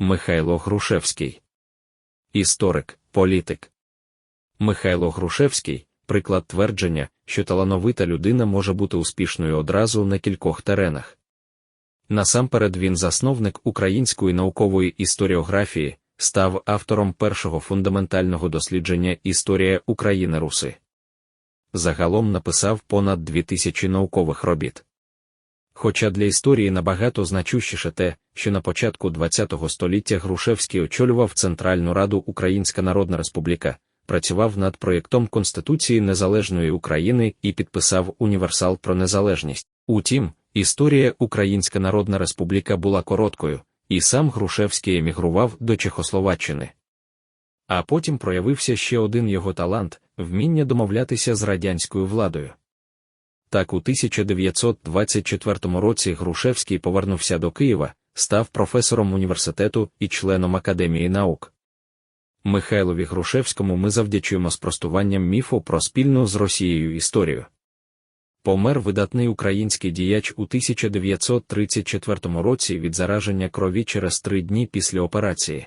Михайло Грушевський. Історик, політик. Михайло Грушевський приклад твердження, що талановита людина може бути успішною одразу на кількох теренах. Насамперед він засновник української наукової історіографії, став автором першого фундаментального дослідження Історія України Руси. Загалом написав понад дві тисячі наукових робіт. Хоча для історії набагато значущіше те, що на початку ХХ століття Грушевський очолював Центральну Раду Українська Народна Республіка, працював над проєктом Конституції Незалежної України і підписав універсал про незалежність. Утім, історія Українська Народна Республіка була короткою, і сам Грушевський емігрував до Чехословаччини. А потім проявився ще один його талант вміння домовлятися з радянською владою. Так, у 1924 році Грушевський повернувся до Києва, став професором університету і членом Академії наук. Михайлові Грушевському ми завдячуємо спростуванням міфу про спільну з Росією історію. Помер видатний український діяч у 1934 році від зараження крові через три дні після операції.